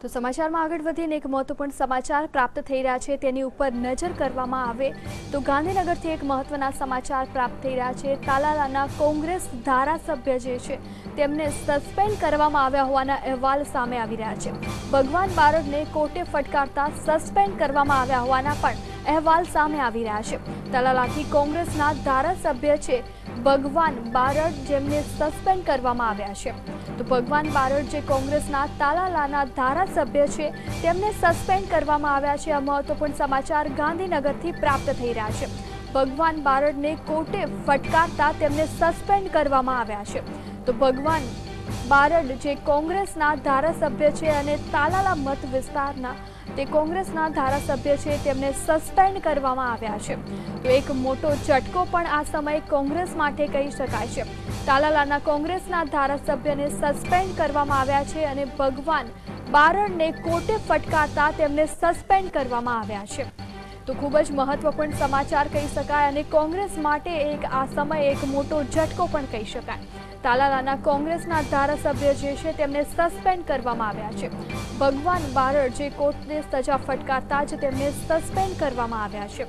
તો સમાચારમાં આગળ વધીને એક મહત્વપૂર્ણ સમાચાર પ્રાપ્ત થઈ રહ્યા છે. તેની ઉપર નજર કરવામાં આવે તો ગાંધીનગરથી એક મહત્વના સમાચાર પ્રાપ્ત થઈ રહ્યા છે. તાલાલાના કોંગ્રેસ ધારાસભ્ય જે છે, તેમને સસ્પેન્ડ કરવામાં આવ્યા હોવાના અહેવાલ સામે આવી રહ્યા છે. ભગવાન બારડને કોર્ટે ફટકારતા સસ્પેન્ડ કરવામાં આવ્યા હોવાના પણ અહેવાલ સામે આવી રહ્યા છે. તાલાલાથી કોંગ્રેસના ધારાસભ્ય છે, ભગવાન બારડ જેમને સસ્પેન્ડ કરવામાં આવ્યા છે. તો ભગવાન બારડ જે કોંગ્રેસના તાલાલાના ધારાસભ્ય છે, તેમને સસ્પેન્ડ કરવામાં આવ્યા છે આ મહત્વપૂર્ણ સમાચાર ગાંધીનગરથી પ્રાપ્ત થઈ રહ્યા છે. ભગવાન બારડને કોર્ટે ફટકારતા તેમને સસ્પેન્ડ કરવામાં આવ્યા છે. તો ભગવાન બારડ જે કોંગ્રેસના ધારાસભ્ય છે અને તાલાલા મત વિસ્તારના તે કોંગ્રેસના ધારાસભ્ય છે, તેમને સસ્પેન્ડ કરવામાં આવ્યા છે. તો એક મોટો ઝટકો પણ આ સમયે કોંગ્રેસ માટે કહી શકાય છે. તાલાલાના કોંગ્રેસના ધારાસભ્યને સસ્પેન્ડ કરવામાં આવ્યા છે અને ભગવાન બારણને કોર્ટે ફટકારતા તેમને સસ્પેન્ડ કરવામાં આવ્યા છે. તો ખૂબ જ મહત્વપૂર્ણ સમાચાર કહી શકાય અને કોંગ્રેસ માટે એક આ સમયે એક મોટો ઝટકો પણ કહી શકાય. તાલાલાના કોંગ્રેસના ધારાસભ્ય જે છે તેમને સસ્પેન્ડ કરવામાં આવ્યા છે. ભગવાન બારડ જે કોર્ટને સજા ફટકારતા જ તેમને સસ્પેન્ડ કરવામાં આવ્યા છે.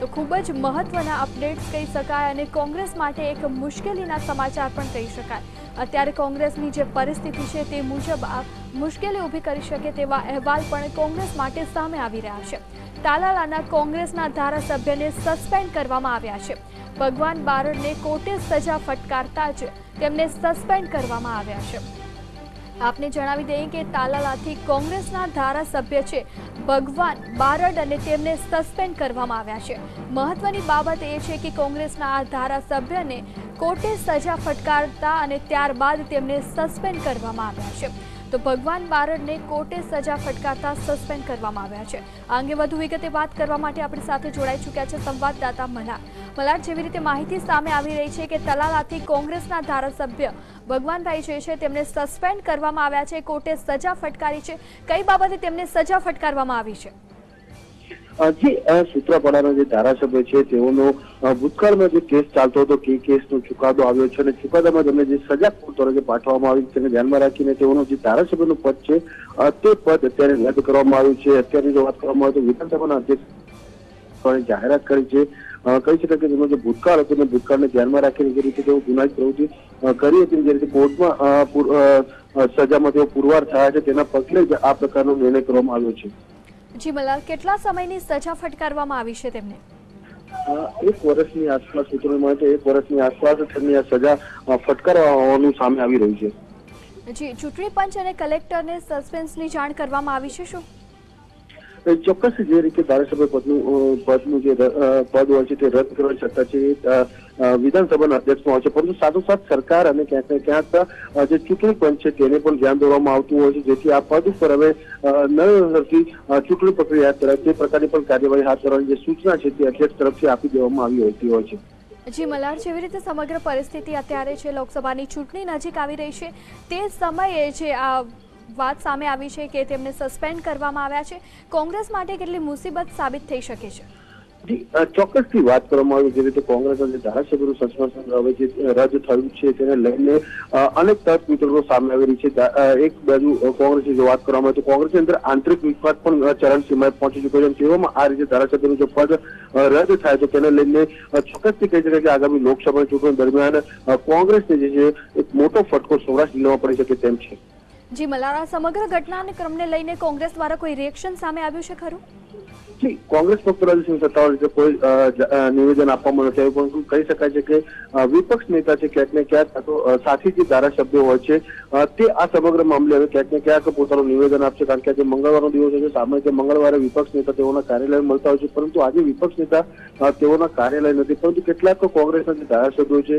તો ખૂબ જ મહત્વના અપડેટ્સ કહી શકાય અને કોંગ્રેસ માટે એક મુશ્કેલીના સમાચાર પણ કહી શકાય. અત્યારે કોંગ્રેસની જે પરિસ્થિતિ છે તે મુજબ આ મુશ્કેલી ઊભી કરી શકે તેવા અહેવાલ પણ કોંગ્રેસ માટે સામે આવી રહ્યા છે. તાલાલાના કોંગ્રેસના ધારાસભ્યને સસ્પેન્ડ કરવામાં આવ્યા છે. ભગવાન બારડને કોર્ટે સજા ફટકારતા જ તેમને સસ્પેન્ડ કરવામાં આવ્યા છે. આપને જણાવી દઈએ કે તાલાલાથી કોંગ્રેસના ધારાસભ્ય છે ભગવાન બારડ અને તેમને સસ્પેન્ડ કરવામાં આવ્યા છે. મહત્વની બાબત એ છે કે કોંગ્રેસના આ ધારાસભ્યને કોર્ટે સજા ફટકારતા અને ત્યારબાદ તેમને સસ્પેન્ડ કરવામાં આવ્યા છે. તો ભગવાન બારડને કોર્ટે સજા ફટકારતા સસ્પેન્ડ કરવામાં આવ્યા છે. આ અંગે વધુ વિગતે વાત કરવા માટે આપણી સાથે જોડાઈ ચૂક્યા છે સંવાદદાતા મલાર મલાર જેવી રીતે માહિતી સામે આવી રહી છે કે તલાલાથી કોંગ્રેસના ધારાસભ્ય ભગવાનભાઈ જે છે તેમને સસ્પેન્ડ કરવામાં આવ્યા છે, કોર્ટે સજા ફટકારી છે. કઈ બાબતે તેમને સજા ફટકારવામાં આવી છે? જે સૂત્રાપાડાના જે ધારાસભ્ય છે, તેઓનો ભૂતકાળમાં જે કેસ ચાલતો હતો, કે કેસનો ચુકાદો આવ્યો છે અને ચુકાદામાં તેમને જે સજા તરીકે પાઠવવામાં આવી તેને ધ્યાનમાં રાખીને તેઓનો જે ધારાસભ્યનું પદ છે તે પદ અત્યારે રદ કરવામાં આવ્યું છે. અત્યારે જો વાત કરવામાં આવે તો વિધાનસભાના અધ્યક્ષ જાહેરાત કરી છે. કહી શકાય કે તેમનો જે ભૂતકાળ હતો ભૂતકાળને ધ્યાનમાં રાખીને જે રીતે તેઓ ગુનાહિત પ્રવૃત્તિ કરી હતી, જે રીતે કોર્ટમાં સજામાં તેઓ પુરવાર થયા છે, તેના પગલે જ આ પ્રકારનો નિર્ણય કરવામાં આવ્યો છે. જી મલાર કેટલા સમયની સજા ફટકારવામાં આવી છે તેમને? એક વર્ષની આસપાસ સૂત્રોને માટે એક વર્ષની આસપાસ તેમની આ સજા ફટકારવાનું સામે આવી રહ્યું છે. જી ચૂંટણી પંચ અને કલેક્ટરને સસ્પેન્સની જાણ કરવામાં આવી છે શું? ચોક્કસ જે રીતે ધારાસભ્ય પદનું પદનું જે પદ હોય છે તે રદ કરવા સત્તા છે વિધાનસભાના અધ્યક્ષમાં હોય છે. પરંતુ સાથોસાથ સરકાર અને ક્યાંક ને ક્યાંક જે ચૂંટણી પંચ છે તેને પણ ધ્યાન દોરવામાં આવતું હોય છે. જેથી આ પદ ઉપર હવે નવેમ્બરથી ચૂંટણી પ્રક્રિયા ધરાય તે પ્રકારની પણ કાર્યવાહી હાથ ધરવાની જે સૂચના છે તે અધ્યક્ષ તરફથી આપી દેવામાં આવી હોતી હોય છે. જી, મલાર, જેવી રીતે સમગ્ર પરિસ્થિતિ અત્યારે છે, લોકસભાની ચૂંટણી નજીક આવી રહી છે, તે સમયે જે આ વાત સામે આવી છે કે તેમને સસ્પેન્ડ કરવામાં આવ્યા છે. કોંગ્રેસ માટે કેટલી મુસીબત સાબિત થઈ શકે છે? ચોક્કસથી વાત કરવામાં આવી. જે રીતે કોંગ્રેસ અને ધારાસભ્યનું સસ્પેન્શન હવે જે રદ થયું છે, તેને લઈને અનેક તર્ક વિતરણો સામે આવી છે. એક બાજુ કોંગ્રેસની જો વાત કરવામાં આવે, તો કોંગ્રેસની અંદર આંતરિક વિવાદ પણ ચરણ ચરમસીમાએ પહોંચી ચૂક્યો છે. તેવામાં આ રીતે ધારાસભ્યનું જો પદ રદ થાય, તો તેને લઈને ચોક્કસથી કહી શકાય કે આગામી લોકસભા ચૂંટણી દરમિયાન કોંગ્રેસને જે છે, એક મોટો ફટકો સૌરાષ્ટ્ર જિલ્લામાં પડી શકે તેમ છે. જી, મલારા, સમગ્ર ઘટનાને ક્રમને લઈને કોંગ્રેસ દ્વારા કોઈ રિએક્શન સામે આવ્યું છે ખરું? કોંગ્રેસ પક્ષ દ્વારા રીતે કોઈ નિવેદન આપવામાં નથી આવ્યું, પરંતુ કહી શકાય છે કે વિપક્ષ નેતા છે, ક્યાંક ને ક્યાંક સાથી જે ધારાસભ્યો હોય છે તે આ સમગ્ર મામલે હવે ક્યાંક ને ક્યાંક પોતાનું નિવેદન આપશે, કારણ કે આજે મંગળવારનો દિવસ છે, સામાન્ય મંગળવારે વિપક્ષ નેતા તેઓના કાર્યાલય મળતા હોય છે, પરંતુ આજે વિપક્ષ નેતા તેઓના કાર્યાલય નથી, પરંતુ કેટલાક કોંગ્રેસના જે ધારાસભ્યો છે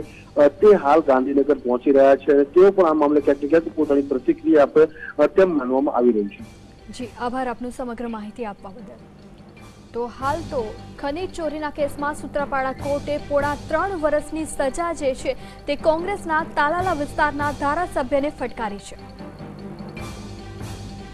તે હાલ ગાંધીનગર પહોંચી રહ્યા છે અને તેઓ પણ આ મામલે ક્યાંક ને ક્યાંક પોતાની પ્રતિક્રિયા આપે તેમ માનવામાં આવી રહ્યું છે. જી, આભાર આપનું સમગ્ર માહિતી આપવા બદલ. તો હાલ તો ખનીજ ચોરીના કેસમાં સૂત્રાપાડા કોર્ટે પોણા ત્રણ વર્ષની સજા જે છે તે કોંગ્રેસના તાલાલા વિસ્તારના ધારાસભ્યને ફટકારી છે.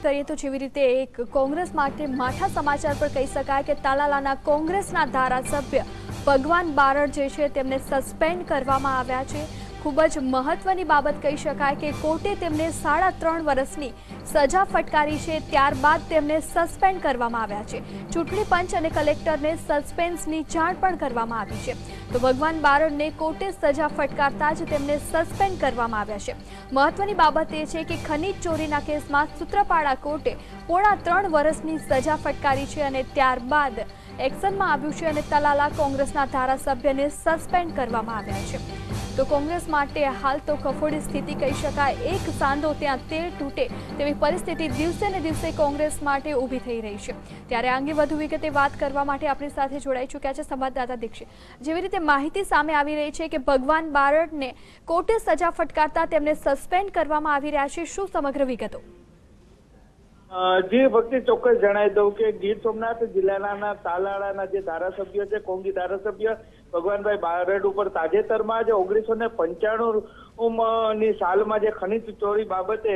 કરીએ તો જેવી રીતે એક કોંગ્રેસ માટે માઠા સમાચાર પર કહી શકાય કે તાલાલાના કોંગ્રેસના ધારાસભ્ય ભગવાન બારડ જે છે તેમને સસ્પેન્ડ કરવામાં આવ્યા છે. ખૂબ જ મહત્વની બાબત કહી શકાય કે કોર્ટે તેમને સાડા ત્રણ વર્ષની સજા ફટકારી છે, ત્યારબાદ તેમને સસ્પેન્ડ કરવામાં આવ્યા છે. ચૂંટણી પંચ અને કલેક્ટરને સસ્પેન્સની જાણ પણ કરવામાં આવી છે. તો ભગવાન બારડને કોર્ટે સજા ફટકારતા જ તેમને સસ્પેન્ડ કરવામાં આવ્યા છે. મહત્વની બાબત એ છે કે ખનીજ ચોરીના કેસમાં સૂત્રપાડા કોર્ટે પોણા ત્રણ વર્ષની સજા ફટકારી છે અને ત્યારબાદ એક્શનમાં આવ્યું છે અને તલાલા કોંગ્રેસના ધારાસભ્યને સસ્પેન્ડ કરવામાં આવ્યા છે. તો કોંગ્રેસ માટે હાલ તો કફોડી સ્થિતિ કહી શકાય. એક સાંધો ત્યાં તેલ તૂટે તેવી પરિસ્થિતિ દિવસે ને દિવસે કોંગ્રેસ માટે ઊભી થઈ રહી છે. ત્યારે આ અંગે વધુ વિગતે વાત કરવા માટે આપણી સાથે જોડાઈ ચૂક્યા છે સંવાદદાતા દીક્ષિત. જેવી રીતે માહિતી સામે આવી રહી છે કે ભગવાન બારડને કોર્ટે સજા ફટકારતા તેમને સસ્પેન્ડ કરવામાં આવી રહ્યા છે. શું સમગ્ર વિગતો? જે ભક્તિ ચોક્કસ જણાવી દઉં કે ગીર સોમનાથ જિલ્લાના તાલાળાના જે ધારાસભ્ય છે, કોંગી ધારાસભ્ય ભગવાનભાઈ બારડ ઉપર તાજેતરમાં જ ઓગણીસો ને પંચાણું ની સાલમાં જે ખનીજ ચોરી બાબતે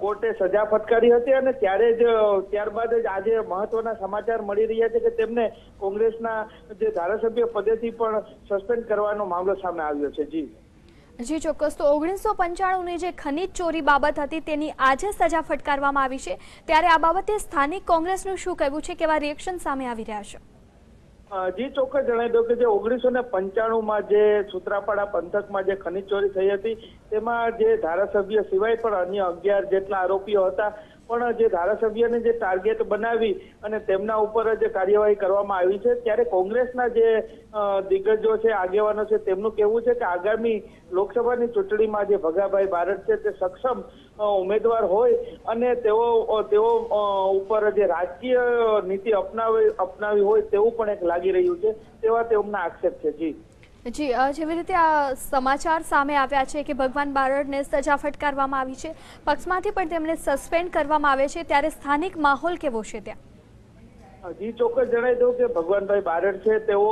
કોર્ટે સજા ફટકારી હતી અને ત્યારે જ, ત્યારબાદ જ આજે મહત્વના સમાચાર મળી રહ્યા છે કે તેમને કોંગ્રેસના જે ધારાસભ્ય પદેથી પણ સસ્પેન્ડ કરવાનો મામલો સામે આવ્યો છે. જી. જી, ચોક્કસ. તો ઓગણીસો પંચાણુંની જે ખનીજ ચોરી બાબત હતી તેની આજે સજા ફટકારવામાં આવી છે. ત્યારે આ બાબતે સ્થાનિક કોંગ્રેસનું શું કહેવું છે કેવા રિએક્શન સામે આવી રહ્યા છે? જી ચોક્કસ જણાવી દઉં કે જે ઓગણીસો ને પંચાણુંમાં જે સુત્રાપાડા પંથકમાં જે ખનીજ ચોરી થઈ હતી, તેમાં જે ધારાસભ્ય સિવાય પણ અન્ય અગિયાર જેટલા આરોપીઓ હતા પણ જે ધારાસભ્યને જે ટાર્ગેટ બનાવી અને તેમના ઉપર જે કાર્યવાહી કરવામાં આવી છે, ત્યારે કોંગ્રેસના જે દિગ્ગજો છે, આગેવાનો છે, તેમનું કહેવું છે કે આગામી લોકસભાની ચૂંટણીમાં જે ભગાભાઈ બારડ છે, તે સક્ષમ ઉમેદવાર હોય અને તેઓ તેઓ ઉપર જે રાજકીય નીતિ અપનાવી અપનાવી હોય તેવું પણ એક લાગી રહ્યું છે, તેવા તેમના આક્ષેપ છે. જી. જી જેવી રીતે આ સમાચાર સામે આવ્યા છે કે ભગવાન બારડને સજા ફટકારવામાં આવી છે, પક્ષમાંથી પણ તેમને સસ્પેન્ડ કરવામાં આવે છે, ત્યારે સ્થાનિક માહોલ કેવો છે ત્યાં? જી, ચોક્કસ જણાવી દઉં કે ભગવાનભાઈ બારડ છે, તેઓ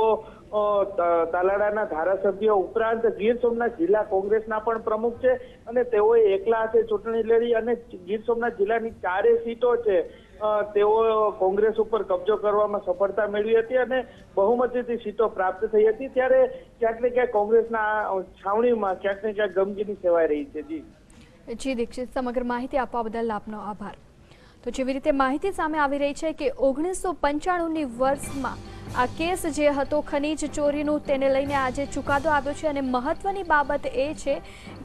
તાલાડાના ધારાસભ્ય ઉપરાંત ગીર સોમનાથ જિલ્લા કોંગ્રેસના પણ પ્રમુખ છે અને તેઓએ એકલા હાથે ચૂંટણી લડી અને ગીર સોમનાથ જિલ્લાની ચારે સીટો છે તેઓ કોંગ્રેસ ઉપર કબજો કરવામાં સફળતા મેળવી હતી અને બહુમતીથી સીટો પ્રાપ્ત થઈ હતી. ત્યારે ક્યાંક ને ક્યાંક કોંગ્રેસના છાવણીમાં ક્યાંક ને ક્યાંક ગમગીની સેવાઈ રહી છે. જી. જી દીક્ષિત, સમગ્ર માહિતી આપવા બદલ આપનો આભાર. તો જેવી રીતે માહિતી સામે આવી રહી છે કે ઓગણીસો પંચાણુંની વર્ષમાં આ કેસ જે હતો ખનીજ ચોરીનું તેને લઈને આજે ચુકાદો આવ્યો છે અને મહત્વની બાબત એ છે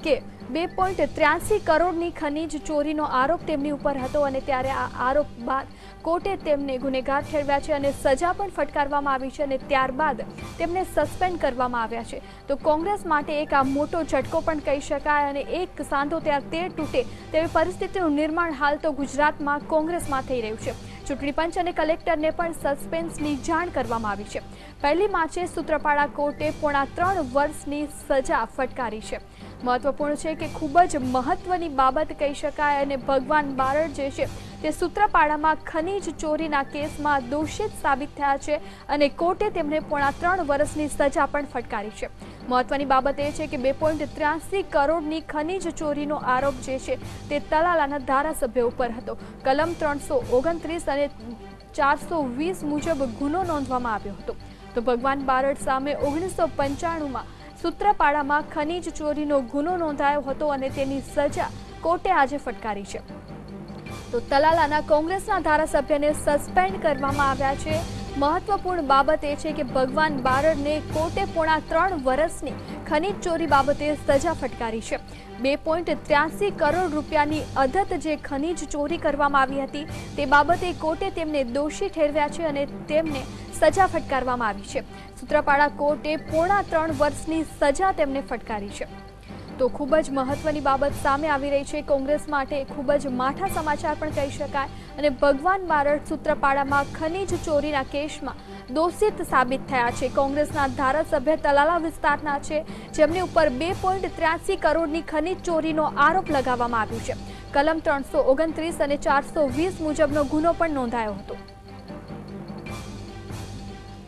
કે બે પોઈન્ટ ત્ર્યાસી કરોડની ખનીજ ચોરીનો આરોપ તેમની ઉપર હતો અને ત્યારે આ આરોપ બાદ કોર્ટે તેમને ગુનેગાર ઠેરવ્યા છે અને સજા પણ ફટકારવામાં આવી છે અને ત્યારબાદ તેમને સસ્પેન્ડ કરવામાં આવ્યા છે. તો કોંગ્રેસ માટે એક આ મોટો ઝટકો પણ કહી શકાય અને એક સાંધો ત્યાં તે તૂટે તેવી પરિસ્થિતિનું નિર્માણ હાલ તો ગુજરાતમાં કોંગ્રેસમાં થઈ રહ્યું છે. ચૂંટણી પંચ અને કલેક્ટરને પણ સસ્પેન્સની જાણ કરવામાં આવી છે. પહેલી માર્ચે સૂત્રપાડા કોર્ટે પોણા ત્રણ વર્ષની સજા ફટકારી છે. મહત્વપૂર્ણ છે કે ખૂબ જ મહત્વની બાબત કહી શકાય અને ભગવાન બારડ જે છે તે સૂત્રપાડામાં ખનીજ ચોરીના કેસમાં દોષિત સાબિત થયા છે અને કોર્ટે તેમને પોણા ત્રણ વર્ષની સજા પણ ફટકારી છે. મહત્વની બાબત એ છે કે બે પોઈન્ટ ત્ર્યાસી કરોડની ખનીજ ચોરીનો આરોપ જે છે તે તલાલાના ધારાસભ્ય ઉપર હતો. કલમ ત્રણસો ઓગણત્રીસ અને ચારસો વીસ મુજબ ગુનો નોંધવામાં આવ્યો હતો. તો ભગવાન બારડ સામે ઓગણીસો પંચાણુંમાં સૂત્રપાડામાં ખનીજ ચોરીનો ગુનો નોંધાયો હતો અને તેની સજા કોર્ટે આજે ફટકારી છે. તો તલાલાના કોંગ્રેસના ધારાસભ્યને સસ્પેન્ડ કરવામાં આવ્યા છે. મહત્વપૂર્ણ બાબત એ છે કે ભગવાન બારડને કોર્ટે પોણા ત્રણ વર્ષની ખનીજ ચોરી બાબતે સજા ફટકારી છે. બે પોઈન્ટ ત્ર્યાસી કરોડ રૂપિયાની અધત જે ખનીજ ચોરી કરવામાં આવી હતી, તે બાબતે કોર્ટે તેમને દોષી ઠેરવ્યા છે અને તેમને સજા ફટકારવામાં આવી છે. સૂત્રપાડા કોર્ટે પોણા ત્રણ વર્ષની સજા તેમને ફટકારી છે. તો ખૂબ જ મહત્વની બાબત સામે આવી રહી છે. કોંગ્રેસ માટે ખૂબ જ માઠા સમાચાર પણ કહી શકાય અને ભગવાન બારડ સૂત્રપાડામાં ખનીજ ચોરીના કેસમાં દોષિત સાબિત થયા છે. કોંગ્રેસના ધારાસભ્ય તલાલા વિસ્તારના છે, જેમની ઉપર બે કરોડની ખનીજ ચોરીનો આરોપ લગાવવામાં આવ્યો છે. કલમ ત્રણસો ઓગણત્રીસ અને ચારસો વીસ મુજબનો ગુનો પણ નોંધાયો હતો.